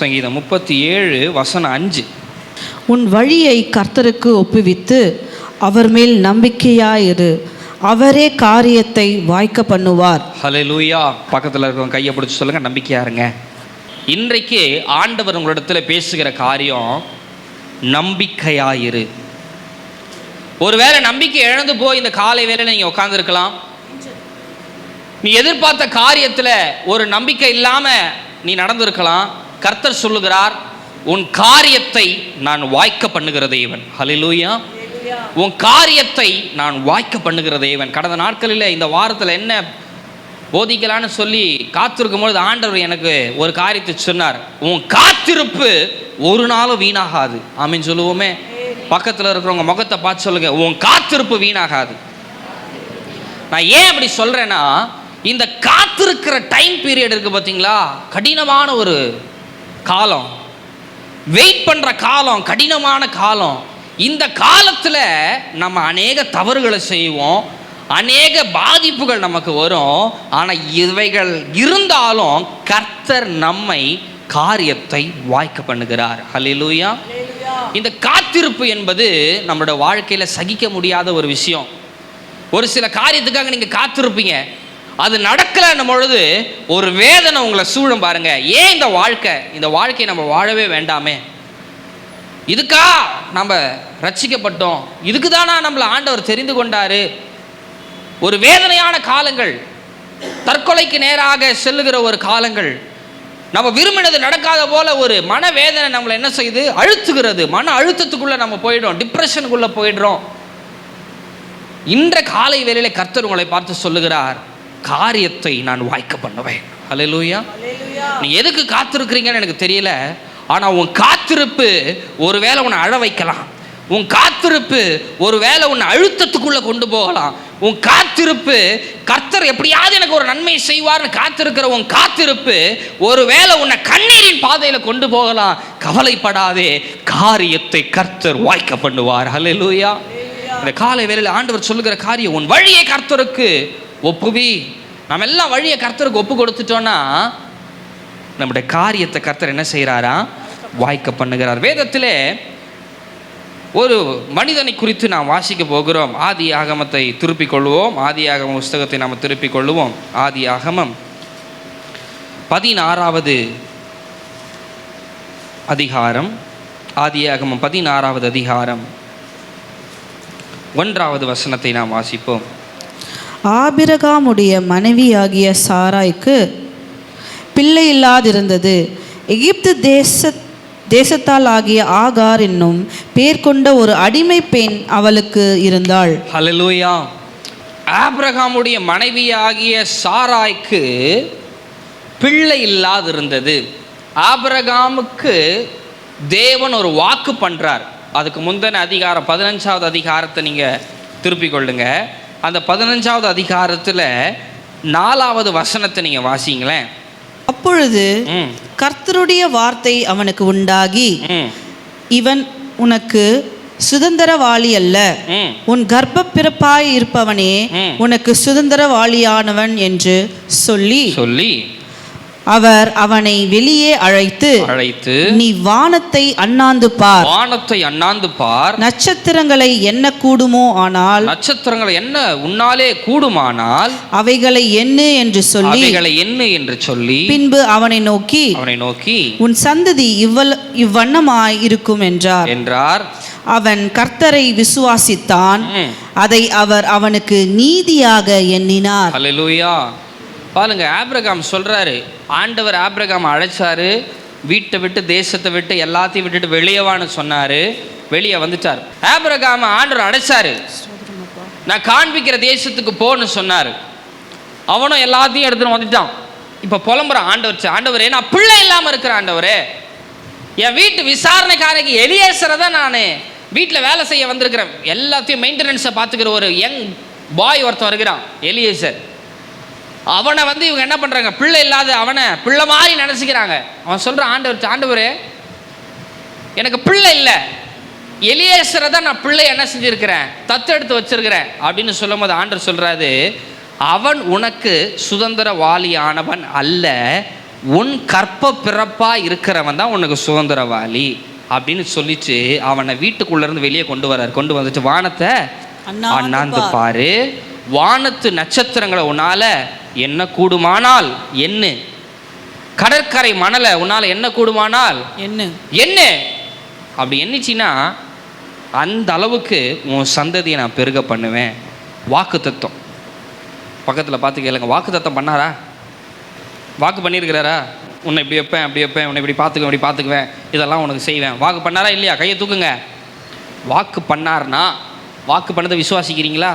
சங்கீதம் முப்பத்தி ஏழு வசனம் அஞ்சு. உன் வழியை கர்த்தருக்கு ஒப்புவித்து அவர் மேல் நம்பிக்கையாயிரு. அவரே காரியத்தை வாய்க்க பண்ணுவார். ஹalleluya. பக்கத்தில் இருக்கிறவங்க கையை பிடிச்சி சொல்லுங்க நம்பிக்கையா இருங்க. இன்றைக்கு ஆண்டவர் உங்களிடத்தில் பேசுகிற காரியம் நம்பிக்கையாயிரு. ஒருவேளை நம்பிக்கை இழந்து போய் இந்த காலை வேளையில் நீங்கள் உட்காந்துருக்கலாம் நீ எதிர்பார்த்த காரியத்தில் ஒரு நம்பிக்கை இல்லாமல் நீ நடந்திருக்கலாம். கர்த்தர் சொல்லுகிறார் உன் காரியத்தை நான் வாய்க்க பண்ணுகிற தேவன். ஹalleluya உன் காரியத்தை நான் வாய்க்க பண்ணுகிற தேவன். கடந்த நாட்களில் இந்த வாரத்தில் என்ன போதிக்கலான்னு சொல்லி காத்திருக்கும் பொழுது ஆண்டவர் எனக்கு ஒரு காரியத்தை சொன்னார். உன் காத்திருப்பு ஒரு நாளும் வீணாகாது. ஆமீன் சொல்லுவோமே. பக்கத்தில் இருக்கிறவங்க முகத்தை பார்த்து சொல்லுங்க. உன் காத்திருப்பு வீணாகாது. நான் ஏன் அப்படி சொல்றேன்னா இந்த காத்திருக்கிற டைம் பீரியட் இருக்கு பார்த்தீங்களா கடினமான ஒரு காலம். வெயிட் பண்ற காலம் கடினமான காலம். இந்த காலத்தில் நம்ம அநேக தவறுகளை செய்வோம். அநேக பாதிப்புகள் நமக்கு வரும். ஆனால் இவைகள் இருந்தாலும் கர்த்தர் நம்மை காரியத்தை வாய்க்க பண்ணுகிறார். ஹalleluya இந்த காத்திருப்பு என்பது நம்மளோட வாழ்க்கையில் சகிக்க முடியாத ஒரு விஷயம். ஒரு சில காரியத்துக்காக நீங்கள் காத்திருப்பீங்க. அது நடக்கலைன்னும் பொழுது ஒரு வேதனை உங்களை சூழும் பாருங்க. ஏன் இந்த வாழ்க்கை? இந்த வாழ்க்கையை நம்ம வாழவே வேண்டாமே. இதுக்கா நம்ம ரட்சிக்கப்பட்டோம். இதுக்கு தானா நம்மளை ஆண்டவர் தெரிந்து கொண்டாரு. ஒரு வேதனையான காலங்கள் தற்கொலைக்கு நேராக செல்லுகிற ஒரு காலங்கள் நம்ம விரும்பினது நடக்காத போல ஒரு மனவேதனை நம்மளை என்ன செய்யுது அழுத்துகிறது. மன அழுத்தத்துக்குள்ள நம்ம போயிடும் டிப்ரெஷனுக்குள்ள போயிடுறோம். இன்ற காலை வேளையில கர்த்தர் உங்களை பார்த்து சொல்லுகிறார். காரியத்தை நான் வாய்க்க பண்ணுவேன். ஹalleluya. நீ எதுக்கு காத்திருக்கிறீங்கன்னு எனக்கு தெரியல. ஆனா உன் காத்திருப்பு ஒருவேளை உன்னை அழ வைக்கலாம். உன் காத்திருப்பு ஒருவேளை உன்னை அழுத்தத்துக்குள்ள கொண்டு போகலாம். உன் காத்திருப்பு கர்த்தர் எப்படியாவது எனக்கு ஒரு நன்மை செய்வார்னு காத்திருக்கிற உன் காத்திருப்பு ஒருவேளை உன்னை கண்ணீரின் பாதையில கொண்டு போகலாம். கவலைப்படாதே காரியத்தை கர்த்தர் வாய்க்க பண்ணுவார். ஹalleluya. இந்த காலை வேளையில் ஆண்டவர் சொல்லுகிற காரியம் உன் வழியை கர்த்தருக்கு ஒப்புவி. நம்ம எல்லாம் வழியை கர்த்தருக்கு ஒப்பு கொடுத்துட்டோன்னா நம்முடைய காரியத்தை கர்த்தர் என்ன செய்கிறாரா வாய்க்க பண்ணுகிறார். வேதத்திலே ஒரு மனிதனை குறித்து நாம் வாசிக்க போகிறோம். ஆதி ஆகமத்தை திருப்பிக் கொள்வோம். ஆதி ஆகம புஸ்தகத்தை நாம் திருப்பிக் கொள்வோம். ஆதி ஆகமம் பதினாறாவது அதிகாரம். ஆதி ஆகமம் பதினாறாவது அதிகாரம். ஒன்றாவது வசனத்தை நாம் வாசிப்போம். ஆபிரகாமுடைய மனைவியாகிய சாராய்க்கு பிள்ளை இல்லாதிருந்தது எகிப்து தேச தேசத்தால் ஆகிய ஆகார் என்னும் பேர் கொண்ட ஒரு அடிமை பெண் அவளுக்கு இருந்தாள். ஹalleluya. ஆபிரகாமுடைய மனைவியாகிய சாராய்க்கு பிள்ளை இல்லாதிருந்தது ஆபிரகாமுக்கு தேவன் ஒரு வாக்கு பண்ணுறார் அதுக்கு முந்தின அதிகாரம் பதினஞ்சாவது அதிகாரத்தை நீங்கள் திருப்பிக் கொள்ளுங்கள் அந்த பதினஞ்சாவது அதிகாரத்துல நாலாவது வசனத்தை நீங்க வாசிங்களேன். அப்பொழுது கர்த்தருடைய வார்த்தை அவனுக்கு உண்டாகி இவன் உனக்கு சுதந்திரவாளி அல்ல. உன் கர்ப்ப பிறப்பாய் இருப்பவனே. உனக்கு சுதந்திரவாளியானவன் என்று சொல்லி சொல்லி. அவர் அவனை வெளியே அழைத்து அழைத்து நீ வானத்தை அண்ணாந்து பார். வானத்தை அண்ணாந்து பார். நட்சத்திரங்களை என்ன கூடுமோ ஆனால் நட்சத்திரங்கள் என்ன உன்னாலே கூடுமானால் அவைகளை எண்ணு என்று சொல்லி அவைகளை என்ன என்று சொல்லி பின்பு அவனை நோக்கி அவனை நோக்கி உன் சந்ததி இவ்வள இவ்வண்ணமாய் இருக்கும் என்றார். என்றார். அவன் கர்த்தரை விசுவாசித்தான். அதை அவர் அவனுக்கு நீதியாக எண்ணினார். பாருங்கள் பாருங்க சொல்கிறாரு ஆண்டவர் ஆப்ரகாம் அழைச்சார். வீட்டை விட்டு தேசத்தை விட்டு எல்லாத்தையும் விட்டுட்டு வெளியவான்னு சொன்னார். வெளியே வந்துட்டார். ஆப்ரகாம ஆண்டவர் அழைச்சாரு. நான் காண்பிக்கிற தேசத்துக்கு போன்னு சொன்னார். அவனும் எல்லாத்தையும் எடுத்துன்னு வந்துட்டான். இப்போ புலம்புறான் ஆண்டவர். ஆண்டவரே நான் பிள்ளை இல்லாமல் இருக்கிற ஆண்டவரே. என் வீட்டு விசாரணைக்காரங்க எலியேசரை தான் நான். வீட்டில் வேலை செய்ய வந்திருக்கிறேன். எல்லாத்தையும் மெயின்டெனன்ஸை பார்த்துக்கிற ஒரு யங் பாய் ஒருத்தன் வருகிறான் எலியேசர். அவனை வந்து இவங்க என்ன பண்ணுறாங்க பிள்ளை இல்லாத அவனை பிள்ளை மாதிரி நினச்சிக்கிறாங்க. அவன் சொல்கிறான் ஆண்டவர் ஆண்டவரே எனக்கு பிள்ளை இல்லை. எலியேசரை தான் நான் பிள்ளை என்ன செஞ்சிருக்கிறேன்? தத்தெடுத்து வச்சிருக்கிறேன் அப்படின்னு சொல்லும்போது ஆண்டவர் சொல்றாரு அவன் உனக்கு சுதந்திரவாளியானவன் அல்ல. உன் கற்ப பிறப்பா இருக்கிறவன் தான் உனக்கு சுதந்திரவாளி. அப்படின்னு சொல்லிச்சு அவனை வீட்டுக்குள்ள இருந்து வெளியே கொண்டு வரார். கொண்டு வந்துட்டு வானத்தை அண்ணாந்து பார். வானத்து நட்சத்திரங்களை உன்னால என்ன கூடுமானால் என்ன கடற்கரை மணலை உன்னால என்ன கூடுமானால் என்ன என்ன அப்படி எண்ணிச்சின்னா அந்த அளவுக்கு உன் சந்ததியை நான் பெருக பண்ணுவேன். வாக்கு தத்துவம் பக்கத்தில் பார்த்து கேளுங்க வாக்கு தத்தம் பண்ணாரா? வாக்கு பண்ணியிருக்கிறாரா உன்னை இப்படி வைப்பேன் அப்படி வைப்பேன் உன்னை இப்படி பார்த்துக்குவேன் இப்படி பார்த்துக்குவேன் இதெல்லாம் உனக்கு செய்வேன். வாக்கு பண்ணாரா இல்லையா? கையை தூக்குங்க. வாக்கு பண்ணார்னா வாக்கு பண்ணதை விசுவாசிக்கிறீங்களா?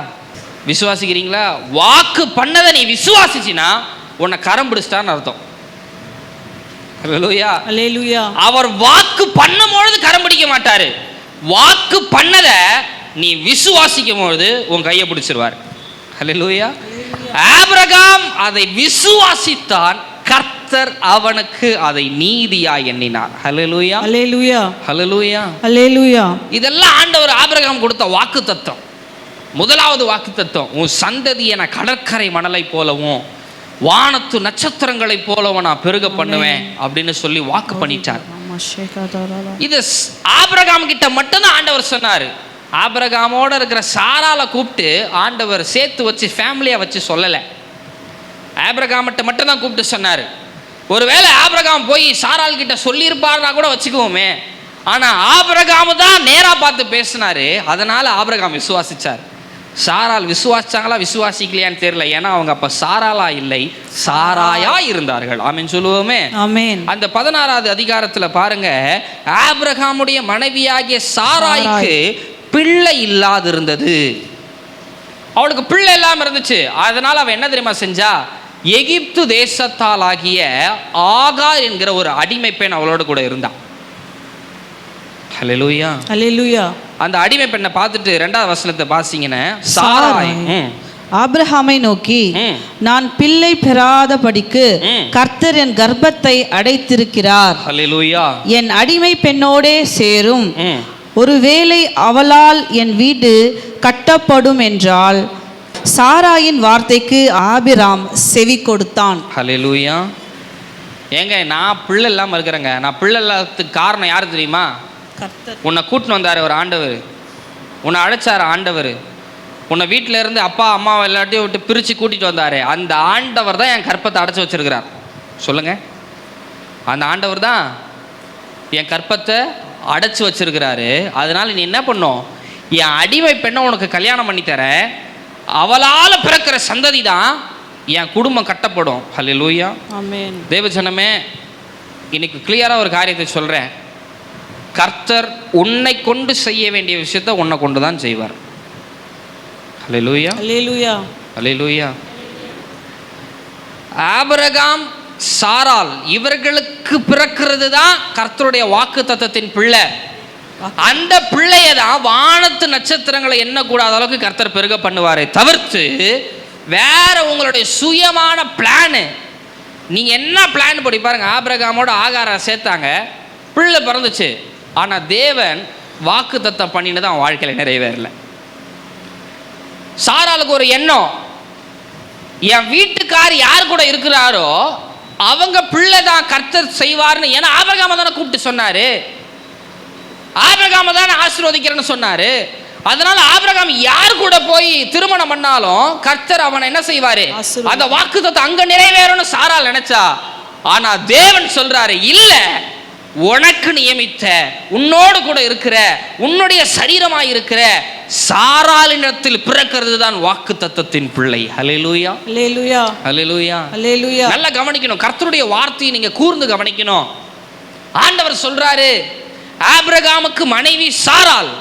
விசுவாசிக்கிறீங்களா? வாக்கு பண்ணதை நீ விசுவாசிச்சினா உன்னை கரம் பிடிச்சிட்டான்னு அர்த்தம். அவர் வாக்கு பண்ணும் பொழுது கரம் பிடிக்க மாட்டாரு. வாக்கு பண்ணதை நீ விசுவாசிக்கும் பொழுது உன் கையை பிடிச்சிருவார். ஹalleluya. ஆபிரகாம் அதை விசுவாசித்தான் கர்த்தர் அவனுக்கு அதை நீதியா எண்ணினார். ஹalleluya. அல்லேலூயா ஹalleluya. அல்லேலூயா இதெல்லாம் ஆண்டவர் ஆபிரகாம் கொடுத்த வாக்கு தத்துவம். முதலாவது வாக்கு தத்துவம் உன் சந்ததி என கடற்கரை மணலை போலவும் வானத்து நட்சத்திரங்களைப் போலவும் நான் பெருக பண்ணுவேன் அப்படின்னு சொல்லி வாக்கு பண்ணிட்டார். இது ஆபிரகாம் கிட்ட மட்டும்தான் ஆண்டவர் சொன்னார். ஆபிரகாமோட இருக்கிற சாரால கூப்பிட்டு ஆண்டவர் சேர்த்து வச்சு ஃபேமிலியாக வச்சு சொல்லலை. ஆபிரகாமிட்ட மட்டும்தான் கூப்பிட்டு சொன்னார். ஒருவேளை ஆபிரகாம் போய் சாரால் கிட்ட சொல்லியிருப்பாருனா கூட வச்சுக்குவோமே. ஆனால் ஆபிரகாமு தான் நேராக பார்த்து பேசினாரு. அதனால ஆபிரகாம் விசுவாசிச்சார். சாரால் விசுவாசிச்சாங்களா விசுவாசிக்கலையான்னு தெரியல. ஏன்னா அவங்க அப்போ சாராலா இல்லை சாராயா இருந்தார்கள். ஆமென் சொல்லுவோமே. ஆமென். அந்த பதினாறாவது அதிகாரத்துல பாருங்க ஆபிரகாமுடைய மனைவியாகிய சாராய்க்கு பிள்ளை இல்லாதிருந்தது. அவளுக்கு பிள்ளை இல்லாம இருந்துச்சு. அதனால அவ என்ன தெரியுமா செஞ்சா எகிப்து தேசத்தால் ஆகிய ஆகார் என்கிற ஒரு அடிமை பெண் அவளோட கூட இருந்தா. ஹalleluya அல்லேலூயா அந்த அடிமை பெண்ணை பார்த்துட்டு ரெண்டாவது வசனத்தை பாசிங்கன்னா சாராய். ம், ஆபிரகாமை நோக்கி. நான் பிள்ளை பெறாதபடிக்கு. கர்த்தர் என் கர்ப்பத்தை அடைத்திருக்கிறார். ஹalleluya என் அடிமை பெண்ணோடே சேரும். ஒருவேளை அவளால் என் வீடு கட்டப்படும் என்றால் சாராயின் வார்த்தைக்கு ஆபிராம் செவி கொடுத்தான். ஹalleluya ஏங்க நான் பிள்ளை இல்லாமல் இருக்கிறேங்க. நான் பிள்ளை இல்லாததுக்கு காரணம் யார் தெரியுமா? உன்னை கூட்டின்னு வந்தார் ஒரு ஆண்டவர். உன்னை அழைச்சார் ஆண்டவர். உன்னை வீட்டில் இருந்து அப்பா அம்மா எல்லாத்தையும் விட்டு பிரித்து கூட்டிகிட்டு வந்தார். அந்த ஆண்டவர் தான் என் கற்பத்தை அடைச்சி வச்சிருக்கிறார். சொல்லுங்க. அந்த ஆண்டவர் தான் என் கற்பத்தை அடைச்சி வச்சிருக்கிறாரு. அதனால நீ என்ன பண்ணும்? என் அடிமை பெண்ணை உனக்கு கல்யாணம் பண்ணி தரேன் அவளால் பிறக்கிற சந்ததி தான் என் குடும்பம் கட்டப்படும். ஹalleluya ஆமென் தேவஜனமே இன்னைக்கு கிளியராக ஒரு காரியத்தை சொல்கிறேன் கர்த்தர் உன்னை கொண்டு செய்ய வேண்டிய விஷயத்தை உன்னை கொண்டு தான் செய்வார். ஹalleluya. அல்லேலூயா ஹalleluya. ஆபிரகாம் சாரால் இவர்களுக்கு பிறக்கிறது தான் கர்த்தருடைய வாக்கு தத்தத்தின் பிள்ளை. அந்த பிள்ளையை தான் வானத்து நட்சத்திரங்களை எண்ணக்கூடாத அளவுக்கு கர்த்தர் பெருக பண்ணுவாரே தவிர்த்து வேற உங்களுடைய சுயமான பிளானு நீங்க என்ன பிளான் படி பாருங்க ஆபிரகாமோட ஆகாரம் சேர்த்தாங்க. பிள்ளை பிறந்துச்சு. ஆனா தேவன் வாக்கு தத்தம் பண்ணினது அவன் வாழ்க்கையில நிறைவேறல சாராளுக்கு ஒரு எண்ணம். என் வீட்டுக்கார் யார் கூட இருக்கிறாரோ அவங்க பிள்ளை தான் கர்த்தர் செய்வார்னு ஏன்னா ஆபிரகாம தானே கூப்பிட்டு சொன்னாரு. ஆபிரகாம தானே ஆசீர்வதிக்கிறேன்னு சொன்னாரு. அதனால ஆபிரகாம் யார் கூட போய் திருமணம் பண்ணாலும் கர்த்தர் அவனை என்ன செய்வாரு? அந்த வாக்குத்தத்தை அங்க நிறைவேறும்னு சாரால் நினைச்சா. ஆனா தேவன் சொல்றாரு இல்ல உனக்கு நியமித்த உன்னோடு கூட இருக்கிற உன்னுடைய சரீரமாய் இருக்கிற சாராளினத்தில் பிறக்கிறது தான் வாக்கு தத்தத்தின் பிள்ளை. ஹalleluya அல்லேலூயா ஹalleluya அல்லேலூயா நல்லா கவனிக்கணும். கர்த்தருடைய வார்த்தையை நீங்க கூர்ந்து கவனிக்கணும். ஆண்டவர் சொல்றாரு ஆபிரகாமுக்கு மனைவி சாராள்.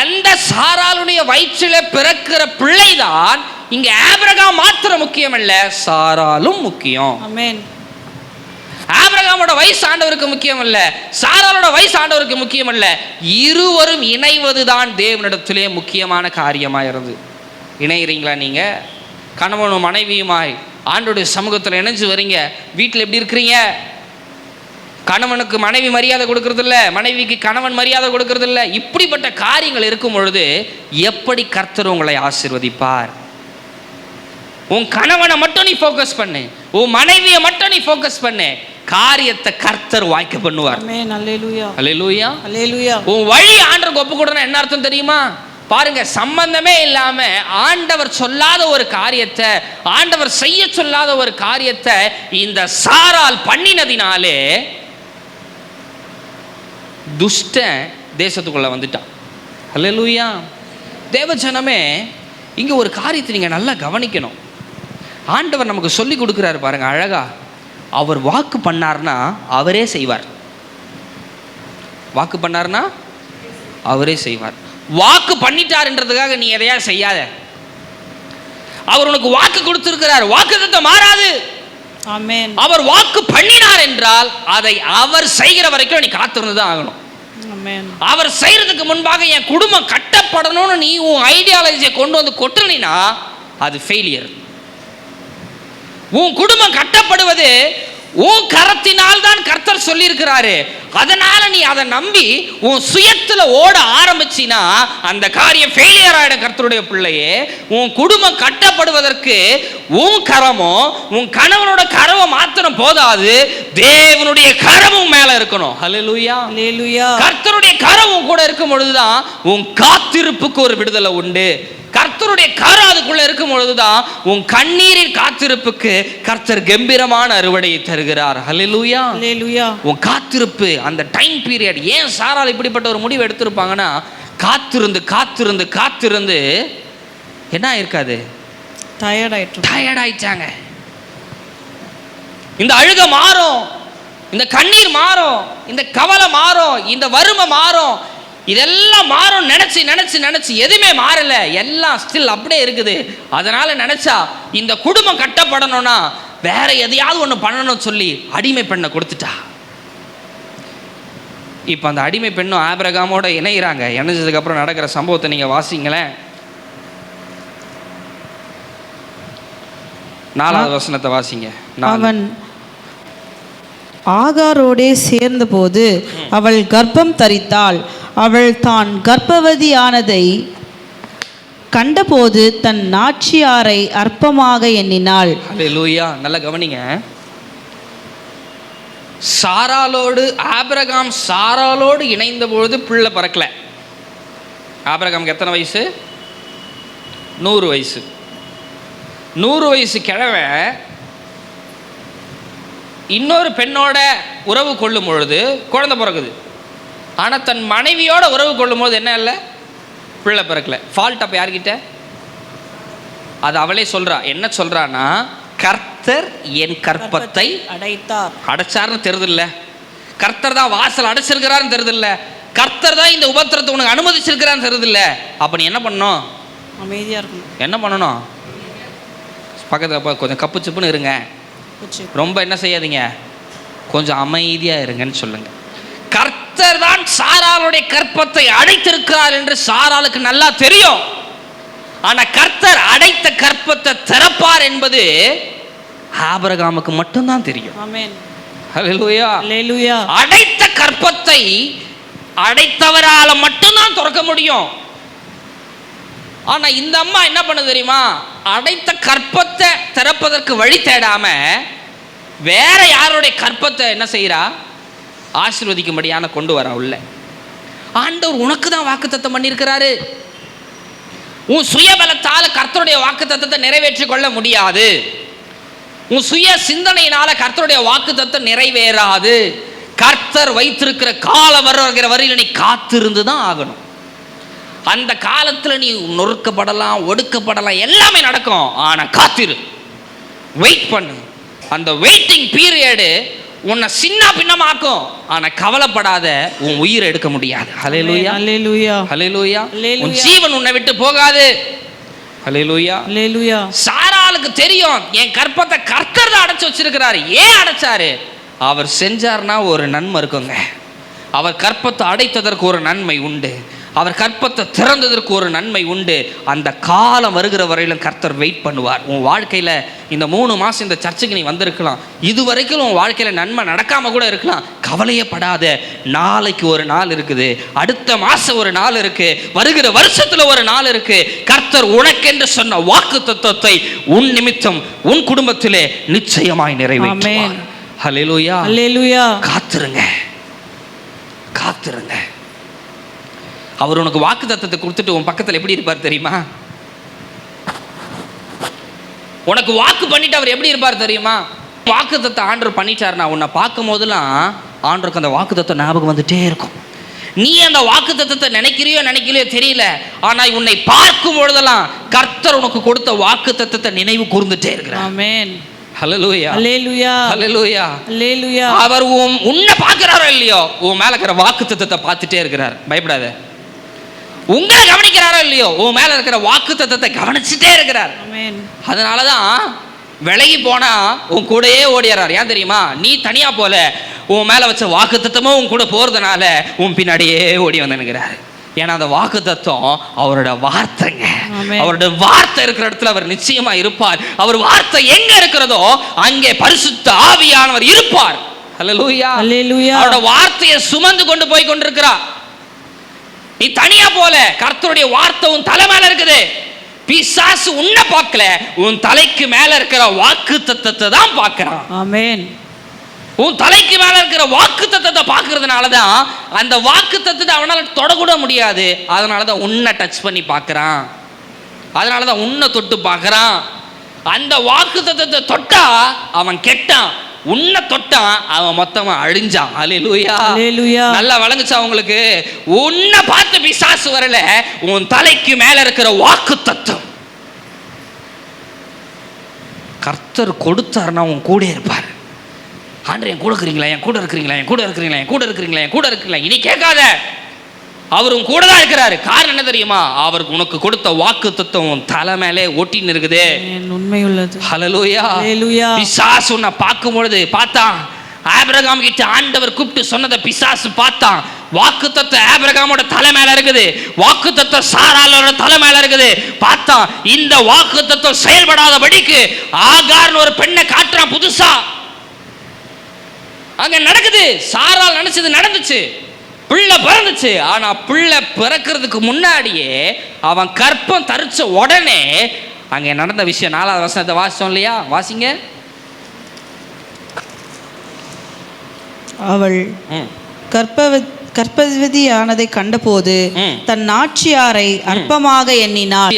அந்த சாராளுடைய வயிற்றில பிறக்கிற பிள்ளைதான் இங்க ஆபிரகாம் மாத்திரம் முக்கியம் அல்ல சாராலும் முக்கியம். ஆமென் ஆபிரகாமோட வயசு ஆண்டவருக்கு முக்கியம் அல்ல சாராளோட வயசு ஆண்டவருக்கு முக்கியம் அல்ல இருவரும் இணைவதுதான் தேவனிடத்திலே முக்கியமான காரியமாக இருந்தது இணைகிறீங்களா நீங்கள் கணவனும் மனைவியுமாய் ஆண்டோடைய சமூகத்தில் இணைஞ்சு வரீங்க. வீட்டில் எப்படி இருக்கிறீங்க? கணவனுக்கு மனைவி மரியாதை கொடுக்கறதில்ல மனைவிக்கு கணவன் மரியாதை கொடுக்கறதில்ல. இப்படிப்பட்ட காரியங்கள் இருக்கும் பொழுது எப்படி கர்த்தர் உங்களை ஆசீர்வதிப்பார்? உன் கணவனை மட்டும் நீ ஃபோக்கஸ் பண்ணு. உன் மனைவியை மட்டும் நீ ஃபோக்கஸ் பண்ணு. காரியத்தை கர்த்தர் வாய்க்க பண்ணுவார். உன் வழி ஆண்டருக்கு ஒப்பு கொடுனா என்ன அர்த்தம் தெரியுமா? பாருங்க சம்பந்தமே இல்லாம ஆண்டவர் சொல்லாத ஒரு காரியத்தை ஆண்டவர் செய்ய சொல்லாத ஒரு காரியத்தை இந்த சாரால் பண்ணினதினாலே துஷ்டன் தேசத்துக்குள்ள வந்துட்டான். அல்லேலூயா தேவஜனமே இங்க ஒரு காரியத்தை நீங்க நல்லா கவனிக்கணும். ஆண்டவர் நமக்கு சொல்லி கொடுக்குறாரு பாருங்க அழகா. அவர் வாக்கு பண்ணார்னா அவரே செய்வார். வாக்கு பண்ணார்னா அவரே செய்வார். வாக்கு பண்ணிட்டாருன்றதுக்காக நீ எதையா செய்யாத? அவர் உனக்கு வாக்கு கொடுத்திருக்கிறார். வாக்கு மாறாது. ஆமென். அவர் வாக்கு பண்ணினார் என்றால் அதை அவர் செய்கிற வரைக்கும் நீ காத்திருந்து தான் ஆகணும் அவர் செய்யறதுக்கு முன்பாக என் குடும்பம் கட்டப்படணும்னு நீ உன் ஐடியாலஜியை கொண்டு வந்து கொட்டுனா அது ஃபெயிலியர் உன் குடும்பம் கட்டப்படுவது உன் கரத்தினால் தான் கர்த்தர் சொல்லியிருக்கிறாரு. அதனால நீ அதை நம்பி உன் சுயத்துல ஓட ஆரம்பிச்சினா அந்த காரியம் ஃபெயிலியர் ஆயிடும் கர்த்தருடைய பிள்ளையே. உன் குடும்பம் கட்டப்படுவதற்கு உன் கரமோ உன் கணவனோட கரமோ மாத்திரம் போதாது. தேவனுடைய கரமும் மேல இருக்கணும். அல்லேலூயா கர்த்தருடைய கரம் உன் கூட இருக்கும் பொழுதுதான் உன் காத்திருப்புக்கு ஒரு விடுதலை உண்டு. கர்த்தருடைய கரம் அதுக்குள்ள இருக்கும் பொழுதுதான் உன் கண்ணீரின் காத்திருப்புக்கு கர்த்தர் கம்பீரமான அறுவடையை தருகிறார். அல்லேலூயா உன் காத்திருப்பு அந்த டைம் பீரியட் ஏன் சாரால் இப்படிப்பட்ட ஒரு முடிவு எடுத்திருப்பாங்கன்னா காத்திருந்து காத்திருந்து காத்திருந்து என்ன ஆயிருக்காது? டயர்ட் ஆயிட்டு டயர்ட் ஆயிட்டாங்க. இந்த அழுக மாறும் இந்த கண்ணீர் மாறும் இந்த கவலை மாறும் இந்த வறுமை மாறும் இதெல்லாம் மாறும் நினைச்சு நினைச்சு நினைச்சு எதுவுமே மாறல. எல்லாம் ஸ்டில் அப்படியே இருக்குது. அதனால நினைச்சா இந்த குடும்பம் கட்டப்படணும்னா வேற எதையாவது ஒன்று பண்ணணும்னு சொல்லி அடிமை பெண்ணை கொடுத்துட்டா. இப்போ அந்த அடிமை பெண்ணும் ஆபிரகாமோட இணையிறாங்க. இணைஞ்சதுக்கு அப்புறம் நடக்கிற சம்பவத்தை நீங்க வாசிங்களேன். நாலாவது வசனத்தை வாசிங்க. அவன் ஆகாரோடே சேர்ந்தபோது அவள் கர்ப்பம் தரித்தாள். அவள் தான் கர்ப்பவதியானதை கண்டபோது தன் நாச்சியாரை அற்பமாக எண்ணினாள். லூயா நல்லா கவனிங்க. சாராலோடு ஆபிரகாம் சாராலோடு இணைந்த பொழுது பிள்ளை பறக்கல. ஆபிரகாமுக்கு எத்தனை வயசு? நூறு வயசு. நூறு வயசு கிழவன் இன்னொரு பெண்ணோட உறவு கொள்ளும் பொழுது குழந்தை பிறக்குது. ஆனால் தன் மனைவியோட உறவு கொள்ளும் போது என்ன இல்லை? பிள்ளை பிறக்கல. ஃபால்ட் அப்போ யார்கிட்ட? அது அவளே சொல்றா. என்ன சொல்றான்னா கர்த்தர் என் கற்பத்தை அடைத்தார். அடைச்சாருன்னு தெரியுதில்ல கர்த்தர் தான் வாசல் அடைச்சிருக்கிறாருன்னு தெரியுதில்ல கர்த்தர் தான் இந்த உபத்திரத்தை உனக்கு அனுமதிச்சிருக்கிறான்னு தெரியுதில்ல அப்போ நீ என்ன பண்ணணும்? அமைதியா இருக்கணும். என்ன பண்ணணும்? பக்கத்தில் கொஞ்சம் கப்பு சிப்புன்னு இருங்க. ரொம்ப என்ன செய்யாதீங்க. கொஞ்சம் அமைதியா இருங்கன்னு சொல்லுங்க. கர்த்தர் தான் சாராளுடைய கற்பத்தை அடைத்திருக்கிறார் என்று சாராளுக்கு நல்லா தெரியும். ஆனா கர்த்தர் அடைத்த கற்பத்தை திறப்பார் என்பது ஆபிரகாமுக்கு மட்டும்தான் தெரியும். அடைத்த கற்பத்தை அடைத்தவரால மட்டும்தான் திறக்க முடியும். ஆனால் இந்த அம்மா என்ன பண்ண தெரியுமா? அடைத்த கற்பத்தை திறப்பதற்கு வழி தேடாம வேற யாருடைய கற்பத்தை என்ன செய்கிறா ஆசீர்வதிக்கும்படியான கொண்டு வரா உள்ள. ஆண்டவர் உனக்கு தான் வாக்குத்தத்தம் பண்ணியிருக்கிறாரு. உன் சுயபலத்தால் கர்த்தருடைய வாக்குத்தத்தத்தை நிறைவேற்றிக் கொள்ள முடியாது. உன் சுய சிந்தனையினால கர்த்தருடைய வாக்குத்தத்தம் நிறைவேறாது. கர்த்தர் வைத்திருக்கிற காலம் வருகிற வரையில் நீ காத்திருந்து தான் ஆகணும். அந்த காலத்துல நீ நொறுக்கப்படலாம் ஒடுக்கப்படலாம் எல்லாமே நடக்கும். ஆனா காத்திரு. வெயிட் பண்ணு. அந்த வெயிட்டிங் பீரியடு உன்னை சின்ன பின்னமாக்கும். ஆனா கவலைப்படாத உன் உயிரை எடுக்க முடியாது. அல்லேலூயா ஹalleluya Hallelujah. உன் ஜீவன் உன்னை விட்டு போகாது. ஹalleluya அல்லேலூயா சாராளுக்கு தெரியும். என் கற்பத்தை கர்த்தர் அடைச்சு வச்சிருக்கிறாரு. ஏன் அடைச்சாரு? அவர் செஞ்சார்னா ஒரு நன்மை இருக்குங்க. அவர் கற்பத்தை அடைத்ததற்கு ஒரு நன்மை உண்டு. அவர் கற்பத்தை திறந்ததற்கு ஒரு நன்மை உண்டு. அந்த காலம் வருகிற வரையிலும் கர்த்தர் வெயிட் பண்ணுவார். உன் வாழ்க்கையில் இந்த மூணு மாதம் இந்த சர்ச்சுக்கு நீ வந்திருக்கலாம். இது வரைக்கும் உன் வாழ்க்கையில் நன்மை நடக்காமல் கூட இருக்கலாம். கவலையப்படாத. நாளைக்கு ஒரு நாள் இருக்குது. அடுத்த மாதம் ஒரு நாள் இருக்கு. வருகிற வருஷத்தில் ஒரு நாள் இருக்கு. கர்த்தர் உனக்கென்று சொன்ன வாக்கு தத்துவத்தை உன் நிமித்தம் உன் குடும்பத்திலே நிச்சயமாய் நிறைவேற்றுவார். ஹalleluya அல்லேலூயா காத்துருங்க. காத்துருங்க. அவர் உனக்கு வாக்கு தத்தத்தை கொடுத்துட்டு உன் பக்கத்தில் எப்படி இருப்பார் தெரியுமா? உனக்கு வாக்கு பண்ணிட்டு அவர் எப்படி இருப்பார் தெரியுமா? வாக்கு தத்தை ஆண்டர் பண்ணிட்டாருன்னா உன்னை பார்க்கும் போதெல்லாம் ஆண்டருக்கு அந்த வாக்கு தத்தம் ஞாபகம் வந்துட்டே இருக்கும். நீ அந்த வாக்கு தத்தத்தை நினைக்கிறியோ நினைக்கலையோ தெரியல. ஆனா உன்னை பார்க்கும் பொழுதெல்லாம் கர்த்தர் உனக்கு கொடுத்த வாக்கு தத்தத்தை நினைவு கூர்ந்துட்டே அல்லேலூயா அவர் உன் உன்னை பார்க்கிறாரோ இல்லையோ உன் மேல இருக்கிற வாக்கு தத்தத்தை பார்த்துட்டே இருக்கிறார். பயப்படாத. உங்களை கவனிக்கிறாரோ இல்லையோ உன் மேல இருக்கிற வாக்கு தத்தத்தை கவனிச்சுட்டே இருக்கிறார். அதனாலதான் விலகி போனா உன் கூடயே ஓடிறார். ஏன் தெரியுமா? நீ தனியா போல உன் மேல வச்ச வாக்கு தத்தமும் உன் கூட போறதுனால உன் பின்னாடியே ஓடி வந்துனுங்கிறார் ஏன்னா அந்த வாக்கு தத்துவம் அவரோட வார்த்தைங்க. அவரோட வார்த்தை இருக்கிற இடத்துல அவர் நிச்சயமா இருப்பார். அவர் வார்த்தை எங்க இருக்கிறதோ அங்கே பரிசுத்த ஆவியானவர் இருப்பார். அவரோட வார்த்தையை சுமந்து கொண்டு போய் கொண்டிருக்கிறார். நீ தனியா போல. கர்த்தருடைய வார்த்தை உன் தலை மேல இருக்குது. பிசாசு உன்னை பார்க்கல. உன் தலைக்கு மேல இருக்கிற வாக்கு தத்தத்தை தான் பார்க்கறான். ஆமென். உன் தலைக்கு மேல இருக்கிற வாக்கு தத்தத்தை பார்க்கறதுனால தான் அந்த வாக்கு தத்தத்தை அவனால தொடக்கூட முடியாது. அதனால தான் உன்னை டச் பண்ணி பார்க்கறான். அதனால தான் உன்னை தொட்டு பார்க்கறான். அந்த வாக்கு தத்தத்தை தொட்டா அவன் கெட்டான். உன்னை தொட்டான் அவன் மொத்தமா அழிஞ்சான். அலையிலூயா நல்லா வழங்குச்சா உங்களுக்கு? உன்னை பார்த்து பிசாசு வரல உன் தலைக்கு மேல இருக்கிற வாக்கு தத்துவம். கர்த்தர் கொடுத்தாருன்னா உன் கூட இருப்பார். ஆண்டர் என் கூட இருக்கிறீங்களா? என் கூட இருக்கிறீங்களா? என் கூட இருக்கிறீங்களா? என் கூட இருக்கிறீங்களா? என் கூட இருக்கிறீங்களா? இனி கேட்காத. அவர் உன் கூட தான் இருக்கிறாரு. காரணம் என்ன தெரியுமா? அவருக்கு உனக்கு கொடுத்த வாக்கு தத்துவம் தலை மேலே ஒட்டின்னு இருக்குது. உண்மை உள்ளது அல்லேலூயா பிசாசு உன்னை பார்க்கும் பொழுது பார்த்தான். ஆபிரகாம் கிட்ட ஆண்டவர் கூப்பிட்டு சொன்னதை பிசாசு பார்த்தான். வாக்கு தத்துவம் ஆபிரகாமோட தலை மேல இருக்குது. வாக்கு தத்துவம் சாராளோட தலை மேல இருக்குது. பார்த்தான். இந்த வாக்கு தத்துவம் செயல்படாதபடிக்கு ஆகார்னு ஒரு பெண்ணை காட்டுறான் புதுசா. அங்க நடக்குது. சாரால் நினைச்சது நடந்துச்சு. பிள்ளை பிறந்துச்சு. ஆனா பிள்ளை பிறக்கிறதுக்கு முன்னாடியே அவன் கற்பம் தரிச்ச உடனே அங்க நடந்த விஷயம் நாலாவது வசனத்தை வாசிச்சோம் இல்லையா? வாசிங்க. அவள் கற்பவ கற்பவதியானதை கண்டபோது. தன் நாச்சியாரை அற்பமாக எண்ணினாள்.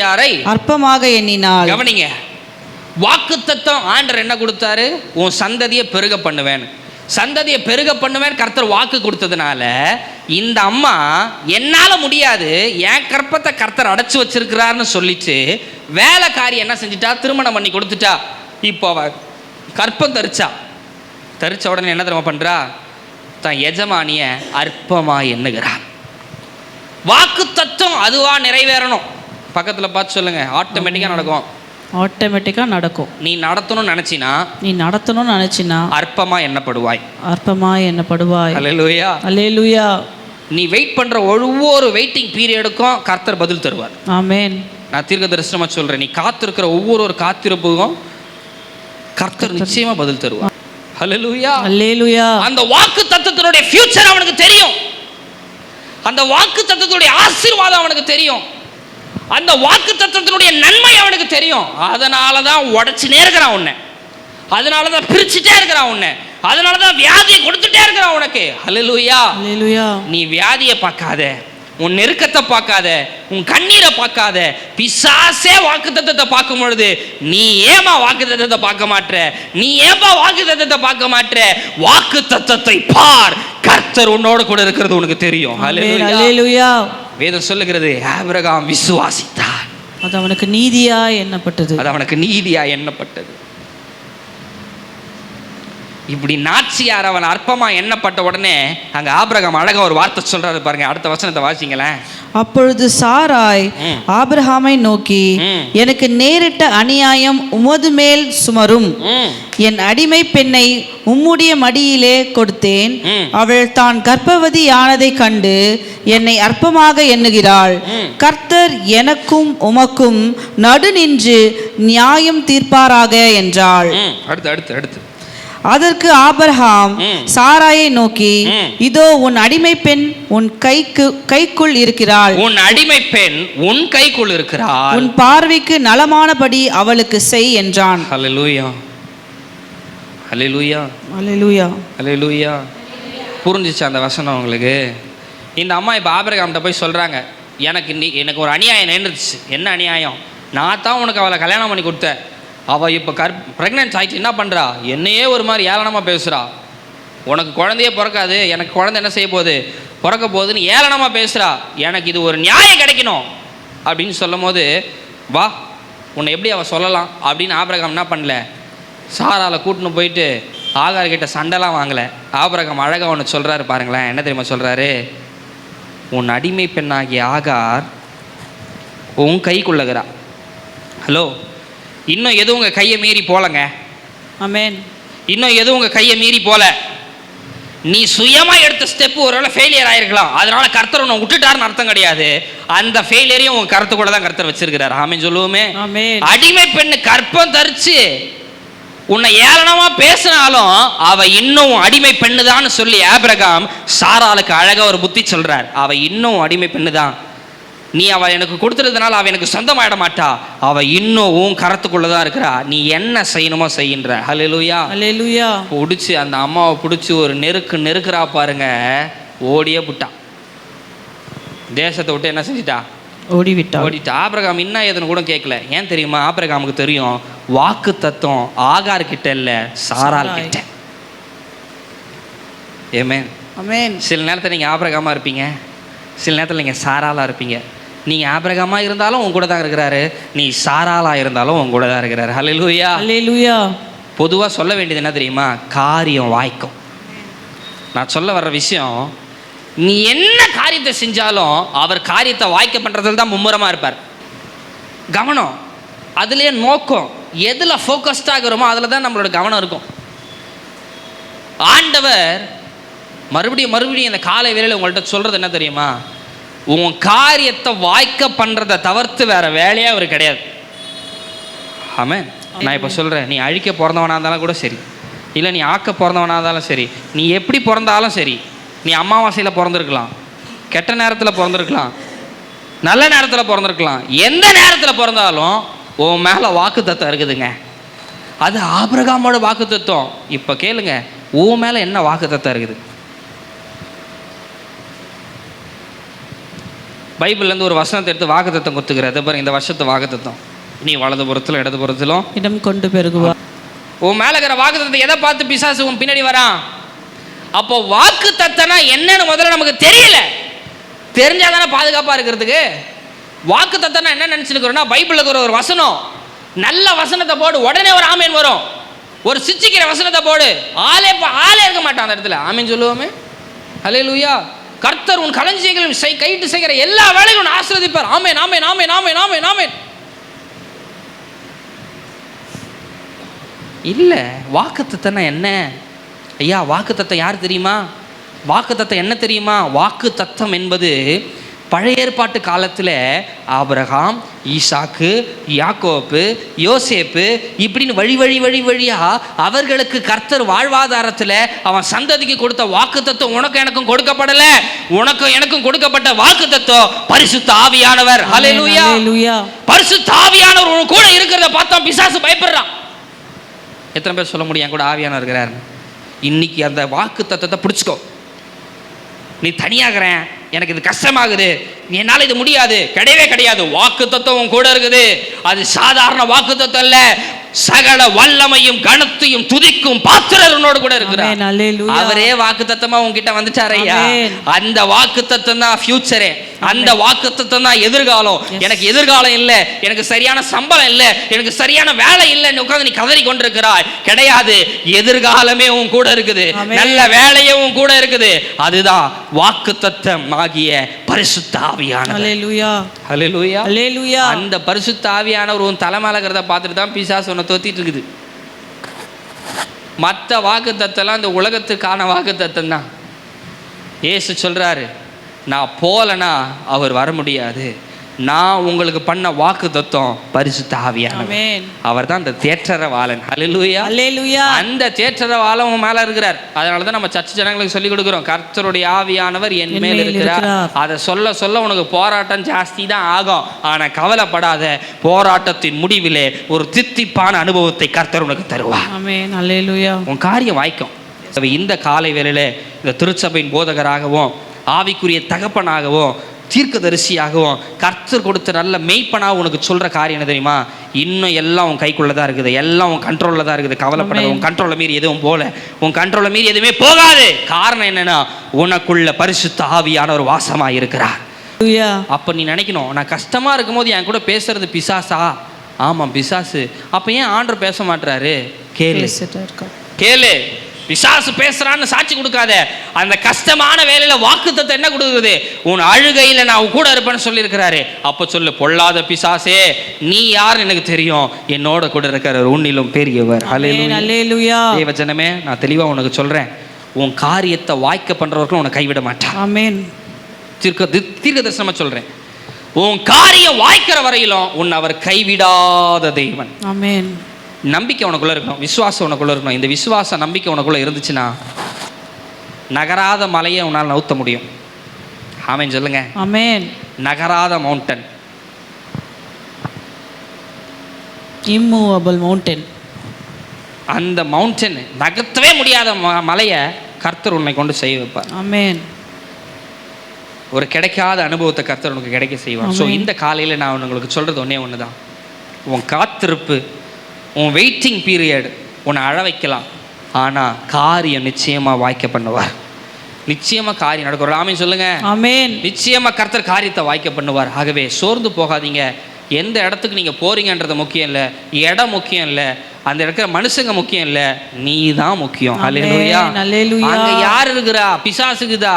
அற்பமாக எண்ணினாள். கவனிங்க. வாக்குத்தத்தம் ஆண்டர் என்ன கொடுத்தாரு? உன் சந்ததியை பெருக பண்ணுவேன் சந்ததியை பெருக பண்ணுவேன் கர்த்தர் வாக்கு கொடுத்ததுனால இந்த அம்மா என்னால் முடியாது என் கற்பத்தை கர்த்தர் அடைச்சி வச்சிருக்கிறாருன்னு சொல்லிட்டு வேலைக்காரி என்ன செஞ்சிட்டா? திருமணம் பண்ணி கொடுத்துட்டா. இப்போ அவ கற்பம் தரிச்சா. தரிச்ச உடனே என்ன தெரியுமா பண்ணுறா தன் எஜமானிய அற்பமா எண்ணுகிறான் வாக்கு தத்துவம் அதுவா நிறைவேறணும். பக்கத்தில் பார்த்து சொல்லுங்க. ஆட்டோமேட்டிக்காக நடக்கும். ஆட்டோமேட்டிக்காக நடக்கும். நீ நடத்தணும்னு நினைச்சினா நீ நடத்தணும்னு நினைச்சினா அற்பமா எண்ணப்படுவாய். அற்பமா எண்ணப்படுவாய். அல்லேலூயா அல்லேலூயா நீ வெயிட் பண்ற ஒவ்வொரு வெயிட்டிங் பீரியடுக்கும் கர்த்தர் பதில் தருவார். ஆமென் நான் தீர்க்க தரிசனமா சொல்றேன். நீ காத்திருக்கிற ஒவ்வொரு ஒரு காத்திருப்புக்கும் கர்த்தர் நிச்சயமா பதில் தருவார். ஹalleluya அல்லேலூயா அந்த வாக்கு தத்தத்தினுடைய ஃபியூச்சர் அவனுக்கு தெரியும். அந்த வாக்கு தத்தத்துடைய ஆசீர்வாதம் அவனுக்கு தெரியும். அந்த வாக்கு தத்தத்தினுடைய நன்மை அவனுக்கு தெரியும். அதனால தான் உடச்சினே இருக்கிறான் உன்னை. அதனால தான் பிரிச்சுட்டே இருக்கிறான் உன்னை. அதனால தான் வியாதியை கொடுத்துட்டே இருக்கிறான் உனக்கு. அல்லேலூயா நீ வியாதியை பார்க்காத. உன் நெருக்கத்தை பார்க்காத உன் கண்ணீரை பார்க்காத பிசாசே வாக்குத்தத்தத்தை பார்க்கும் பொழுது நீ ஏமா வாக்குத்தத்தத்தை பார்க்க மாட்ற? நீ ஏமா வாக்குத்தத்தத்தை பார்க்க மாட்ற? வாக்குத்தத்தத்தை பார். கர்த்தர் உன்னோட கூட இருக்கிறது உனக்கு தெரியும். வேதம் சொல்லுகிறது ஆபிரகாம் விசுவாசித்தார். அது அவனுக்கு நீதியா எண்ணப்பட்டது. அது அவனுக்கு நீதியா எண்ணப்பட்டது. இப்படி நாச்சியார் அவன் அற்பமா எண்ணப்பட்ட உடனே அங்க ஆபிரகாம் அழகா ஒரு வார்த்தை சொல்றாரு பாருங்க. அடுத்த வசனத்தை வாசிங்களேன். அப்பொழுது சாராய் ம். ஆபிரகாமை நோக்கி. எனக்கு நேரிட்ட அநியாயம் உமது மேல் சுமரும். என் அடிமை பெண்ணை உம்முடைய மடியிலே கொடுத்தேன். அவள் தான் கர்ப்பவதி ஆனதை கண்டு என்னை அற்பமாக எண்ணுகிறாள். கர்த்தர் எனக்கும் உமக்கும் நடு நின்று நியாயம் தீர்ப்பாராக என்றாள். அடுத்து அடுத்து அடுத்து. அதற்கு ஆபிரகாம் ம். சாராயை நோக்கி. இதோ உன் அடிமை பெண் உன் கைக்கு கைக்குள் இருக்கிறாள். உன் அடிமை பெண் உன் கைக்குள் இருக்கிறாள். உன் பார்வைக்கு நலமானபடி அவளுக்கு செய் என்றான். ஹalleluya. அல்லேலூயா அல்லேலூயா அல்லேலூயா புரிஞ்சிச்சு அந்த வசனம் உங்களுக்கு? இந்த அம்மா இப்போ ஆபிரகாம்கிட்ட போய் சொல்கிறாங்க எனக்கு நீ எனக்கு ஒரு அநியாயம் நேர்ந்துச்சு. என்ன அநியாயம்? நான் தான் உனக்கு அவளை கல்யாணம் பண்ணி கொடுத்தேன். அவள் இப்போ கர் ப்ரெக்னென்ட் ஆகிட்டு என்ன பண்ணுறா என்னையே ஒரு மாதிரி ஏளனமாக பேசுகிறா உனக்கு குழந்தையே பிறக்காது எனக்கு குழந்தை என்ன செய்ய போகுது? பிறக்க போகுதுன்னு ஏளனமாக பேசுகிறா எனக்கு இது ஒரு நியாயம் கிடைக்கணும். அப்படின்னு சொல்லும் போது வா உன்னை எப்படி அவள் சொல்லலாம்? அப்படின்னு ஆபிரகம் என்ன பண்ணல? சாராவில் கூட்டின்னு போயிட்டு ஆகார் கிட்ட சண்டைலாம் வாங்கலை. ஆபிரகம் அழகாக ஒன்று சொல்கிறாரு பாருங்களேன். என்ன தெரியுமா சொல்கிறாரு உன் அடிமை பெண்ணாகிய ஆகார் உன் கைக்குள்ளகிறா. ஹலோ? இன்னும் எதுவும் உங்கள் கையை மீறி போலங்க. ஆமென் இன்னும் எதுவும் உங்கள் கையை மீறி போல. நீ சுயமா எடுத்த ஸ்டெப் ஒருவேளை ஃபெயிலியர் ஆயிருக்கலாம். அதனால கர்த்தர் உன்னை விட்டுட்டாருன்னு அர்த்தம் கிடையாது. அந்த ஃபெயிலியரையும் உங்க கருத்து கூட தான் கர்த்தர் வச்சிருக்கிறார். ஆமென் சொல்லுவோமே. அடிமை பெண்ணு கற்பம் தரிச்சு உன்னை ஏளனமா பேசினாலும் அவ இன்னும் அடிமை பெண்ணுதான்னு சொல்லி ஆபிரகாம் சாராளுக்கு அழகா ஒரு புத்தி சொல்றார். அவ இன்னும் அடிமை பெண்ணுதான். நீ அவ எனக்கு கொடுத்துறதுனால அவ எனக்கு சொந்தமாயிட மாட்டா. அவ இன்னும் உன் கரத்துக்குள்ள தான் இருக்கிறா. நீ என்ன செய்யணுமோ செய்கின்ற ஹalleluya. அல்லேலூயா பிடிச்சி அந்த அம்மாவை பிடிச்சி ஒரு நெருக்கு நெருக்கிறா பாருங்க. ஓடியே விட்டான் தேசத்தை விட்டு என்ன செஞ்சிட்டா? ஓடிவிட்டார் ஓடிட்டா. ஆபிரகாம் என்ன ஏதுன்னு கூட கேட்கல ஏன் தெரியுமா? ஆபிரகாமுக்கு தெரியும். வாக்கு தத்துவம் ஆகார் கிட்ட இல்ல சாரால். கிட்ட. ஏமே ஆமென் சில நேரத்தில் நீங்கள் ஆபிரகாமா இருப்பீங்க. சில நேரத்தில் நீங்கள் சாராலா இருப்பீங்க. நீங்கள் ஆபிரகாமா இருந்தாலும் உங்க கூட தான் இருக்கிறாரு. நீ சாராலா இருந்தாலும் உங்க கூட தான் இருக்கிறாரு. ஹalleluya அல்லேலூயா பொதுவாக சொல்ல வேண்டியது என்ன தெரியுமா? காரியம் வாய்க்கும். நான் சொல்ல வர்ற விஷயம் நீ என்ன காரியத்தை செஞ்சாலும் அவர் காரியத்தை வாய்க்க பண்ணுறதுல தான் மும்முரமாக இருப்பார். கவனம். அதுலேயே நோக்கம். எதில் ஃபோக்கஸ்டாக இருக்கிறோமோ அதில் தான் நம்மளோட கவனம் இருக்கும். ஆண்டவர் மறுபடியும் மறுபடியும் இந்த காலை வேளையில் உங்கள்கிட்ட சொல்கிறது என்ன தெரியுமா? உன் காரியத்தை வாய்க்க பண்ணுறதை தவிர்த்து வேற வேலையே அவர் கிடையாது. ஆமென். நான் இப்போ சொல்கிறேன் நீ அழிக்க பிறந்தவனா இருந்தாலும் கூட சரி. இல்லை நீ ஆக்க பிறந்தவனா இருந்தாலும் சரி. நீ எப்படி பிறந்தாலும் சரி. நீ அமாவாசையில் பிறந்திருக்கலாம். கெட்ட நேரத்தில் பிறந்திருக்கலாம். நல்ல நேரத்தில் பிறந்திருக்கலாம். எந்த நேரத்தில் பிறந்தாலும் உன் மேலே வாக்கு தத்துவம் இருக்குதுங்க. அது ஆபிரகாமோட வாக்கு தத்துவம் இப்போ கேளுங்க உன் மேலே என்ன வாக்கு தத்துவம் இருக்குது? பைபிள்லேருந்து ஒரு வசனத்தை எடுத்து வாக்கு தத்துவம் கொத்துக்கிறது பாருங்க இந்த வருஷத்து வாக்கு தத்துவம் நீ வலது புறத்திலும் இடது புறத்திலும். இடம் கொண்டு பெருகுவார் உன் மேல இருக்கிற வாக்கு தத்தத்தை எதை பார்த்து பிசாசு உன் பின்னாடி வரான் அப்போ வாக்கு தத்தனா என்னன்னு முதல்ல நமக்கு தெரியல. தெரிஞ்சாதானே பாதுகாப்பா இருக்கிறதுக்கு. வாக்கு தத்தனா என்ன நினைச்சிருக்கிறோம்னா பைபிள்ல இருக்கிற ஒரு வசனம். நல்ல வசனத்தை போடு உடனே ஒரு ஆமேன் வரும். ஒரு சிச்சிக்கிற வசனத்தை போடு. ஆளே ஆளே இருக்க மாட்டான் அந்த இடத்துல. ஆமேன் சொல்லுவோமே. ஹலே லூயா கர்த்தர் உன் களஞ்சியங்களும் செய் கைட்டு செய்கிற எல்லா வேலையும் உன் ஆசிரதிப்பார் ஆமே நாமே நாமே நாமே நாமே நாமே இல்லை வாக்குத்தத்தனா என்ன? ஐயா வாக்குத்தத்தம் யார் தெரியுமா? வாக்குத்தத்தம் என்ன தெரியுமா? வாக்குத்தத்தம் என்பது பழைய ஏற்பாட்டு காலத்தில் ஆபிரகாம் ஈசாக்கு யாக்கோப்பு யோசேப்பு இப்படின்னு வழி வழி வழி வழியா அவர்களுக்கு கர்த்தர் வாழ்வாதாரத்தில் அவன் சந்ததிக்கு கொடுத்த வாக்கு தத்துவம் உனக்கும் எனக்கும் கொடுக்கப்படல. உனக்கும் எனக்கும் கொடுக்கப்பட்ட வாக்கு தத்துவம் பரிசுத்த ஆவியானவர். அல்லேலூயா பரிசுத்த ஆவியானவர் கூட இருக்கிறத பார்த்தா பிசாசு பயப்படுறான். எத்தனை பேர் சொல்ல முடியும்? கூட ஆவியானவர் இருக்கிறார் இன்னைக்கு அந்த வாக்கு தத்துவத்தை பிடிச்சிக்கோ. நீ தனியாகிறேன். எனக்கு இது கஷ்டமாகுது. என்னால் இது முடியாது. கிடையவே கிடையாது. வாக்கு தத்துவம் கூட இருக்குது. அது சாதாரண வாக்கு தத்துவம் இல்லை சகல வல்லமையும் கனத்தையும் துதிக்கும் பாத்திரர் உன்னோடு கூட இருக்கிறார். அவரே வாக்கு தத்தமா உங்ககிட்ட வந்துட்டாரு ஐயா. அந்த வாக்கு தத்தம் தான் ஃபியூச்சரே அந்த வாக்கு தத்தம் தான் எதிர்காலம். எனக்கு எதிர்காலம் இல்லை. எனக்கு சரியான சம்பளம் இல்லை. எனக்கு சரியான வேலை இல்லைன்னு உட்கார்ந்து நீ கதறி கொண்டிருக்கிறாய். கிடையாது. எதிர்காலமே உன் கூட இருக்குது. நல்ல வேலையே உன் கூட இருக்குது. அதுதான் வாக்கு தத்தம் ஆகிய பரிசுத்த ஆவியானவர் அந்த பரிசுத்த ஆவியானவர் உன் தலைமையிலங்கிறத பார்த்துட்டு தான் பிசாசு உன்னை தோத்திட்டு இருக்குது. மற்ற வாக்கு தத்தெல்லாம் இந்த உலகத்துக்கான வாக்கு தத்தம் தான். ஏசு சொல்றாரு நான் போலனா அவர் வர முடியாது. நான் உங்களுக்கு பண்ண வாக்கு தத்துவம் பரிசுத்த ஆவியானவர். ஆமென் அவர் தான் அந்த தேற்றரவாளன் அல்லேலூயா அந்த தேற்றரவாளன் உன் மேல இருக்கிறார். அதனால தான் நம்ம சர்ச்சை ஜனங்களுக்கு சொல்லி கொடுக்குறோம். கர்த்தருடைய ஆவியானவர் என் மேல் இருக்கிறார். அதை சொல்ல சொல்ல உனக்கு போராட்டம் ஜாஸ்தி தான் ஆகும். ஆனா கவலைப்படாத போராட்டத்தின் முடிவிலே ஒரு தித்திப்பான அனுபவத்தை கர்த்தர் உனக்கு தருவார். உன் காரியம் வாய்க்கும். இந்த காலை வேளையில இந்த திருச்சபையின் போதகராகவும் ஆவிக்குரிய தகப்பனாகவும் தீர்க்கதரிசியாகவும் கர்த்தர் கொடுத்த நல்ல மெய்ப்பனாக உனக்கு சொல்ற காரியம் என்ன தெரியுமா? இன்னும் எல்லாம் உன் கைக்குள்ள தான் இருக்குது. எல்லாம் உன் கண்ட்ரோலில் தான் இருக்குது. கவலைப்படாத உன் கண்ட்ரோலை மீறி எதுவும் போல உன் கண்ட்ரோலை மீறி எதுவுமே போகாது. காரணம் என்னன்னா உனக்குள்ள பரிசுத்த ஆவியான ஒரு வாசமா இருக்கிறார் அப்போ நீ நினைக்கணும் நான் கஷ்டமா இருக்கும்போது என் கூட பேசுறது பிசாசா? ஆமாம் பிசாசு. அப்போ ஏன் ஆண்டர் பேச மாட்றாரு? கேளு. கேளு. பிசாசு பேசுறான்னு சாட்சி கொடுக்காத. அந்த கஷ்டமான வேலையில வாக்குத்தத்தை என்ன கொடுக்குது? உன் அழுகையில நான் உன் கூட இருப்பேன்னு சொல்லியிருக்கிறாரு. அப்போ சொல்லு பொல்லாத பிசாசே நீ யார் எனக்கு தெரியும். என்னோட கூட இருக்கிறவர் உன்னிலும் பெரியவர். அல்லேலூயா தேவஜனமே நான் தெளிவா உனக்கு சொல்றேன். உன் காரியத்தை வாய்க்க பண்றவர்களும் உன்னை கைவிட மாட்டான் தீர்க்க தீர்க்க தரிசனமா சொல்றேன். உன் காரியம் வாய்க்கிற வரையிலும் உன்னை அவர் கைவிடாத தெய்வன் ஆமென். நம்பிக்கை உனக்குள்ள இருக்கணும் விசுவாசம் உனக்குள்ள இருக்கணும். இந்த விசுவாச நம்பிக்கை உனக்குள்ள இருந்துச்சுன்னா நகராத மலையை உன்னால் நவுத்த முடியும். ஆமென் சொல்லுங்க. ஆமென். நகராத மவுண்டன் இம்மூவபிள் மவுண்டன் அந்த மவுண்டன் நகர்த்தவே முடியாத மலையை கர்த்தர் உன்னை கொண்டு செய்ய வைப்பார். ஆமென். ஒரு கிடைக்காத அனுபவத்தை கர்த்தர் உனக்கு கிடைக்க செய்வார். ஸோ. இந்த காலையில் நான் உங்களுக்கு சொல்கிறது ஒன்றே ஒன்று தான் உன் காத்திருப்பு உன் வெயிட்டிங் பீரியட் உன்னை அழ வைக்கலாம். ஆனால் காரியம் நிச்சயமாக வாய்க்க பண்ணுவார். நிச்சயமாக காரியம் நடக்கும். ஆமீன் சொல்லுங்க. ஆமென். நிச்சயமா கர்த்தர் காரியத்தை வாய்க்க பண்ணுவார். ஆகவே சோர்ந்து போகாதீங்க. எந்த இடத்துக்கு நீங்க போறீங்கன்றது முக்கியம் இல்லை. இடம் முக்கியம் இல்லை. அந்த இருக்கிற மனுஷங்க முக்கியம் இல்லை. நீ தான் முக்கியம். அங்க யார் இருக்கிறா பிசாசுக்குதா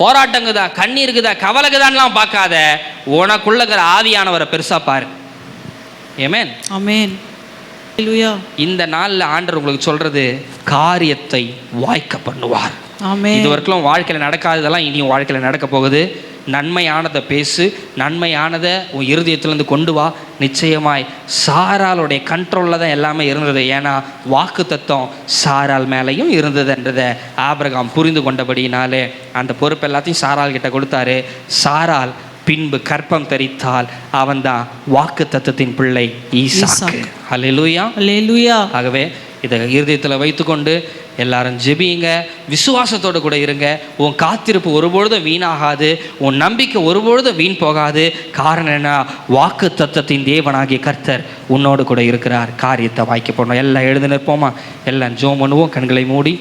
போராட்டங்குதா கண்ணீருக்குதா கவலைக்குதான்லாம் பார்க்காத. உனக்குள்ள இருக்கிற ஆவியானவரை பெருசா பாரு. ஏமேன் ஆமென். இந்த நாள்ல ஆண்டவர் உங்களுக்கு சொல்றது காரியத்தை வாய்க்க பண்ணுவார். இது வரைக்கும் வாழ்க்கையில் நடக்காததெல்லாம் இனியும் வாழ்க்கையில் நடக்க போகுது. நன்மையானதை பேசு நன்மையானதை உன் இருதயத்திலேருந்து கொண்டு வா. நிச்சயமாய் சாராளுடைய கண்ட்ரோலில் தான் எல்லாமே இருந்தது. ஏன்னா வாக்கு தத்துவம் சாரால் மேலேயும் இருந்ததுன்றதை ஆபிரகாம் புரிந்து கொண்டபடினாலே அந்த பொறுப்பு எல்லாத்தையும் சாரால் கிட்ட கொடுத்தாரு. சாரால் பின்பு கற்பம் தரித்தால் அவன்தான் வாக்கு தத்துவத்தின் பிள்ளை ஈசாக்கு. ஹalleluya. அல்லேலூயா ஆகவே இதை இருதயத்தில் வைத்துக்கொண்டு எல்லாரும் ஜெபியுங்க விசுவாசத்தோடு கூட இருங்க. உன் காத்திருப்பு ஒருபொழுதும் வீணாகாது உன் நம்பிக்கை ஒருபொழுதும் வீண் போகாது. காரணம் என்ன வாக்கு தத்தத்தின் தேவனாகிய கர்த்தர் உன்னோடு கூட இருக்கிறார். காரியத்தை வாய்க்க போடணும் எல்லாம் எழுந்து நிற்போமா? எல்லாம் ஜோம் பண்ணுவோம் கண்களை மூடி.